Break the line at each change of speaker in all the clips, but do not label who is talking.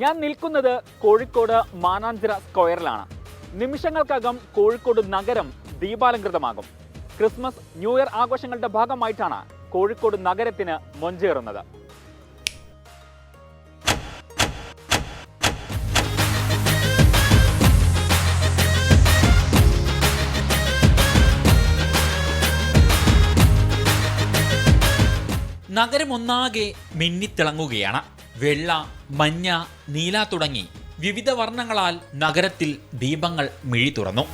ഞാൻ നിൽക്കുന്നത് കോഴിക്കോട് മാനാഞ്ചിറ സ്ക്വയറിലാണ്. നിമിഷങ്ങൾക്കകം കോഴിക്കോട് നഗരം ദീപാലങ്കൃതമാകും ക്രിസ്മസ് ന്യൂ ഇയർ ആഘോഷങ്ങളുടെ ഭാഗമായിട്ടാണ് കോഴിക്കോട് നഗരത്തിന് മൊഞ്ചേറുന്നത്. നഗരമൊന്നാകെ മിന്നിത്തിളങ്ങുകയാണ്. വെള്ള മഞ്ഞ നീല തുടങ്ങി വിവിധ വർണങ്ങളാൽ നഗരത്തിൽ ദീപങ്ങൾ മിഴി തുറന്നു.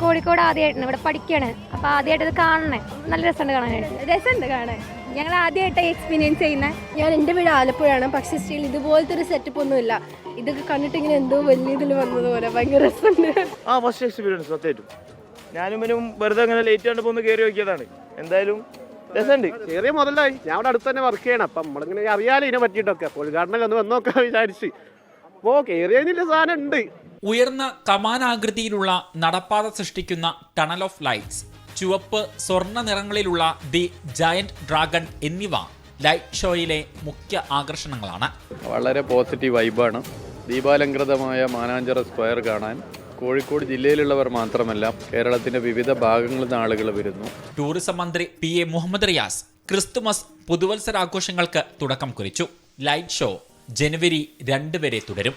കോഴിക്കോട് ആദ്യമായിട്ടാണ് ഇവിടെ പഠിക്കുകയാണ് അപ്പൊ ആദ്യമായിട്ട് ഇത് കാണണേ. നല്ല രസമുണ്ട് കാണാനായിട്ട്.
രസമുണ്ട് കാണാൻ. ഞങ്ങൾ ആദ്യമായിട്ട് എക്സ്പീരിയൻസ് ചെയ്യുന്ന.
ഞാൻ എന്റെ വീട് ആലപ്പുഴയാണ്. പക്ഷെ സ്റ്റിൽ ഇതുപോലത്തെ ഒരു സെറ്റപ്പ് ഒന്നുമില്ല. ഇതൊക്കെ കണ്ടിട്ട് ഇങ്ങനെ എന്തോ വലിയ ഇതിൽ വന്നതുപോലെ ഭയങ്കര രസമുണ്ട്.
ആ ഫസ്റ്റ് എക്സ്പീരിയൻസ് സത്യമായിട്ടും. ഞാനും ഇവനും വെറുതെ അങ്ങനെ ലേറ്റ് ആണ്ട് പോന്ന് കയറി നോക്കിയതാണ്. എന്തായാലും രസമുണ്ട്.
ചെറിയ മുതലായി. ഞാൻ അവിടെ അടുത്ത് തന്നെ വർക്ക് ചെയ്യണം. അപ്പം നമ്മളിങ്ങനെ അറിയാലോ ഇതിനെ പറ്റിയിട്ടൊക്കെ. അപ്പോൾ ഉദ്ഘാടനം ഒന്ന് വന്ന് നോക്കാൻ വിചാരിച്ച്. അപ്പോൾ കയറിയതിനുള്ള സാധനം ഉണ്ട്.
ഉയർന്ന കമാനാകൃതിയിലുള്ള നടപ്പാത സൃഷ്ടിക്കുന്ന ടണൽ ഓഫ് ലൈറ്റ്സ് ചുവപ്പ് സ്വർണ നിറങ്ങളിലുള്ള ദി ജയന്റ് ഡ്രാഗൺ എന്നിവ ലൈറ്റ് ഷോയിലെ മുഖ്യ ആകർഷണങ്ങളാണ്.
വളരെ പോസിറ്റീവ് വൈബാണ് ദീപാലങ്കൃതമായ മാനാഞ്ചിറ സ്ക്വയർ കാണാൻ കോഴിക്കോട് ജില്ലയിലുള്ളവർ മാത്രമല്ല കേരളത്തിന്റെ വിവിധ ഭാഗങ്ങളിൽ നിന്ന് ആളുകൾ വരുന്നു.
ടൂറിസം മന്ത്രി P A Muhammad Riyas Christmas പുതുവത്സരാഘോഷങ്ങൾക്ക് തുടക്കം കുറിച്ചു. ലൈറ്റ് ഷോ ജനുവരി രണ്ട് വരെ തുടരും.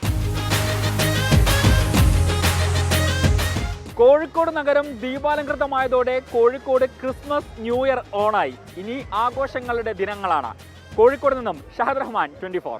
കോഴിക്കോട് നഗരം ദീപാലങ്കൃതമായതോടെ കോഴിക്കോട് ക്രിസ്മസ് ന്യൂ ഇയർ ഓണായി. ഇനി ആഘോഷങ്ങളുടെ ദിനങ്ങളാണ്. കോഴിക്കോട് നിന്നും ഷഹദ് റഹ്മാൻ ട്വന്റി ഫോർ.